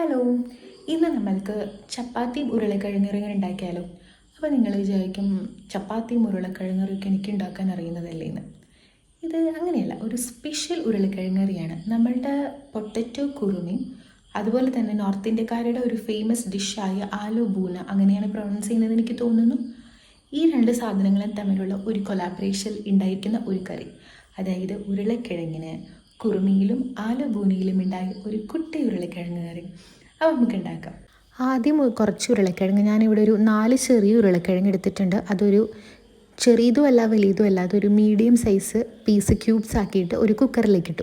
Hello. ഇന്ന് നമ്മൾക്ക് ചപ്പാത്തിയും ഉരുളക്കിഴങ്ങറിയും ഉണ്ടാക്കിയാലോ? അപ്പോൾ നിങ്ങൾ വിചാരിക്കും ചപ്പാത്തിയും ഉരുളക്കിഴങ്ങറിയൊക്കെ എനിക്ക് ഉണ്ടാക്കാൻ അറിയുന്നതല്ലേ എന്ന്. ഇത് അങ്ങനെയല്ല ഒരു സ്പെഷ്യൽ ഉരുളക്കിഴങ്ങറിയാണ് നമ്മളുടെ പൊട്ടറ്റോ കുറുമയും അതുപോലെ തന്നെ നോർത്ത് ഇന്ത്യക്കാരുടെ ഒരു ഫേമസ് ഡിഷായ ആലു ബൂന അങ്ങനെയാണ് പ്രൊണൗൺസ് ചെയ്യുന്നത് എനിക്ക് തോന്നുന്നു. ഈ രണ്ട് സാധനങ്ങളും തമ്മിലുള്ള ഒരു കൊലാബറേഷൻ ഉണ്ടായിരിക്കുന്ന ഒരു കറി. അതായത് ഉരുളക്കിഴങ്ങിന് കുറുമിയിലും ആലുബൂനിയിലും ഉണ്ടായ ഒരു കുട്ടി ഉരുളക്കിഴങ്ങ് കറി. അത് നമുക്ക് ഉണ്ടാക്കാം. ആദ്യം കുറച്ച് ഉരുളക്കിഴങ്ങ്. ഞാനിവിടെ ഒരു നാല് ചെറിയ ഉരുളക്കിഴങ്ങ് എടുത്തിട്ടുണ്ട്. അതൊരു ചെറിയതും അല്ല വലിയതും അല്ല. അതൊരു മീഡിയം സൈസ് പീസ് ക്യൂബ്സ് ആക്കിയിട്ട് ഒരു കുക്കറിലേക്ക് ഇട്ടു.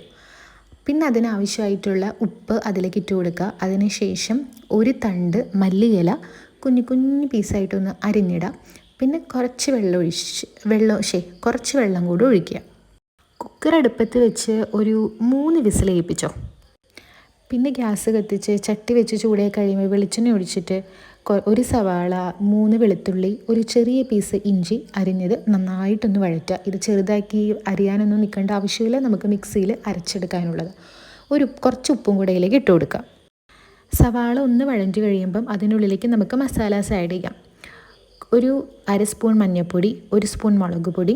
പിന്നെ അതിനാവശ്യമായിട്ടുള്ള ഉപ്പ് അതിലേക്ക് ഇട്ട് കൊടുക്കുക. അതിനുശേഷം ഒരു തണ്ട് മല്ലിയില കുഞ്ഞു കുഞ്ഞു പീസായിട്ടൊന്ന് അരിഞ്ഞിടാം പിന്നെ കുറച്ച് വെള്ളം ഒഴിച്ച് വെള്ളം ശേ കുറച്ച് വെള്ളം കൂടി ഒഴിക്കുക. അടുപ്പത്ത് വെച്ച് ഒരു മൂന്ന് വിസിൽ ഏൽപ്പിച്ചോ? പിന്നെ ഗ്യാസ് കത്തിച്ച് ചട്ടി വെച്ച് ചൂടായി കഴിയുമ്പോൾ വെളിച്ചെണ്ണ ഒഴിച്ചിട്ട് ഒരു സവാള മൂന്ന് വെളുത്തുള്ളി ഒരു ചെറിയ പീസ് ഇഞ്ചി അരിഞ്ഞത് നന്നായിട്ടൊന്ന് വഴറ്റുക. ഇത് ചെറുതാക്കി അരിയാനൊന്നും നിൽക്കേണ്ട ആവശ്യമില്ല. നമുക്ക് മിക്സിയിൽ അരച്ചെടുക്കാനുള്ളത്. ഒരു കുറച്ച് ഉപ്പും കൂടെ ഇതിലേക്ക് ഇട്ട് കൊടുക്കുക സവാള ഒന്ന് വഴഞ്ഞു കഴിയുമ്പം അതിനുള്ളിലേക്ക് നമുക്ക് മസാലാസ് ആഡ് ചെയ്യാം. ഒരു അര സ്പൂൺ മഞ്ഞൾപ്പൊടി ഒരു സ്പൂൺ മുളക് പൊടി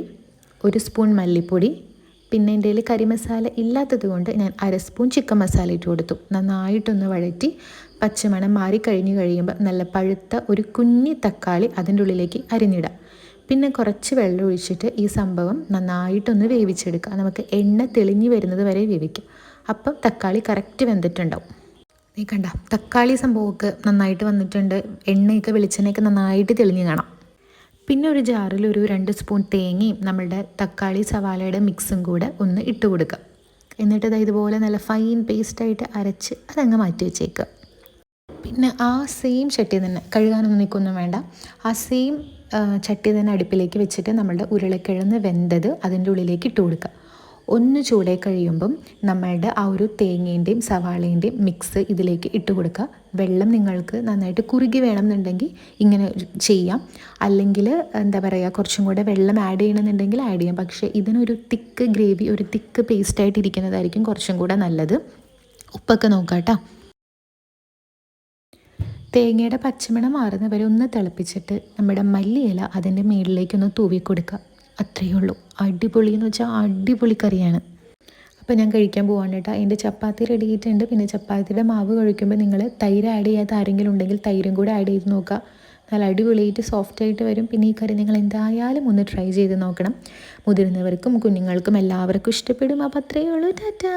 ഒരു സ്പൂൺ മല്ലിപ്പൊടി പിന്നെ എന്റെ കയ്യിൽ കറി മസാല ഇല്ലാത്തത് കൊണ്ട് ഞാൻ അര സ്പൂൺ ചിക്കൻ മസാല ഇട്ട് കൊടുത്തു. നന്നായിട്ടൊന്ന് വഴറ്റി പച്ചമണം മാറി കഴിഞ്ഞ് കഴിയുമ്പോൾ നല്ല പഴുത്ത ഒരു കുഞ്ഞി തക്കാളി അതിന്റെ ഉള്ളിലേക്ക് അരിഞ്ഞിടാം. പിന്നെ കുറച്ച് വെള്ളം ഒഴിച്ചിട്ട് ഈ സംഭവം നന്നായിട്ടൊന്ന് വേവിച്ചെടുക്കുക നമുക്ക് എണ്ണ തെളിഞ്ഞു വരുന്നത് വരെ വേവിക്കും. അപ്പം തക്കാളി കറക്റ്റ് വെന്തിട്ടുണ്ടാവും. നീ കണ്ട തക്കാളി സംഭവമൊക്കെ നന്നായിട്ട് വന്നിട്ടുണ്ട്. എണ്ണയൊക്കെ വെളിച്ചെണ്ണയൊക്കെ നന്നായിട്ട് തെളിഞ്ഞ് കാണാം. പിന്നെ ഒരു ജാറിൽ ഒരു രണ്ട് സ്പൂൺ തേങ്ങയും നമ്മളുടെ തക്കാളി സവാളയുടെ മിക്സും കൂടെ ഒന്ന് ഇട്ട് കൊടുക്കുക. എന്നിട്ട് ഇത് ഇതുപോലെ നല്ല ഫൈൻ പേസ്റ്റായിട്ട് അരച്ച് അതങ്ങ് മാറ്റി വെച്ചേക്കുക. പിന്നെ ആ സെയിം ചട്ടി തന്നെ കഴുകാനൊന്നും നിൽക്കൊന്നും വേണ്ട. ആ സെയിം ചട്ടി തന്നെ അടുപ്പിലേക്ക് വെച്ചിട്ട് നമ്മളുടെ ഉരുളക്കിഴങ്ങ് വെന്തത് അതിന്റെ ഉള്ളിലേക്ക് ഇട്ട് കൊടുക്കുക. ഒന്ന് ചൂടായി കഴിയുമ്പം നമ്മളുടെ ആ ഒരു തേങ്ങേന്റെയും സവാളേന്റെയും മിക്സ് ഇതിലേക്ക് ഇട്ട് കൊടുക്കുക. വെള്ളം നിങ്ങൾക്ക് നന്നായിട്ട് കുറുകി വേണമെന്നുണ്ടെങ്കിൽ ഇങ്ങനെ ചെയ്യാം. അല്ലെങ്കിൽ എന്താ പറയുക കുറച്ചും കൂടെ വെള്ളം ആഡ് ചെയ്യണമെന്നുണ്ടെങ്കിൽ ആഡ് ചെയ്യാം. പക്ഷേ ഇതിനൊരു തിക്ക് ഗ്രേവി ഒരു തിക്ക് പേസ്റ്റായിട്ട് ഇരിക്കുന്നതായിരിക്കും കുറച്ചും കൂടെ നല്ലത്. ഉപ്പൊക്കെ നോക്കാം തേങ്ങയുടെ പച്ചമണം മാറുന്ന വരെ ഒന്ന് തിളപ്പിച്ചിട്ട് നമ്മുടെ മല്ലിയില അതിന്റെ മേളിലേക്കൊന്ന് തൂവി കൊടുക്കുക അത്രയേ ഉള്ളൂ. അടിപൊളി എന്ന് വെച്ചാൽ അടിപൊളി കറിയാണ്. അപ്പോൾ ഞാൻ കഴിക്കാൻ പോവാണ് കേട്ടോ. എന്റെ ചപ്പാത്തി റെഡി ആയിട്ടുണ്ട്. പിന്നെ ചപ്പാത്തിയുടെ മാവ് കഴിക്കുമ്പോൾ നിങ്ങൾ തൈര് ആഡ് ചെയ്യാത്ത ആരെങ്കിലും ഉണ്ടെങ്കിൽ തൈരും കൂടെ ആഡ് ചെയ്ത് നോക്കുക. നല്ല അടിപൊളിയായിട്ട് സോഫ്റ്റ് ആയിട്ട് വരും. പിന്നെ ഈ കറി നിങ്ങൾ എന്തായാലും ഒന്ന് ട്രൈ ചെയ്ത് നോക്കണം. മുതിർന്നവർക്കും കുഞ്ഞുങ്ങൾക്കും എല്ലാവർക്കും ഇഷ്ടപ്പെടും. അപ്പോൾ അത്രയേ ഉള്ളൂ. ടാറ്റാ.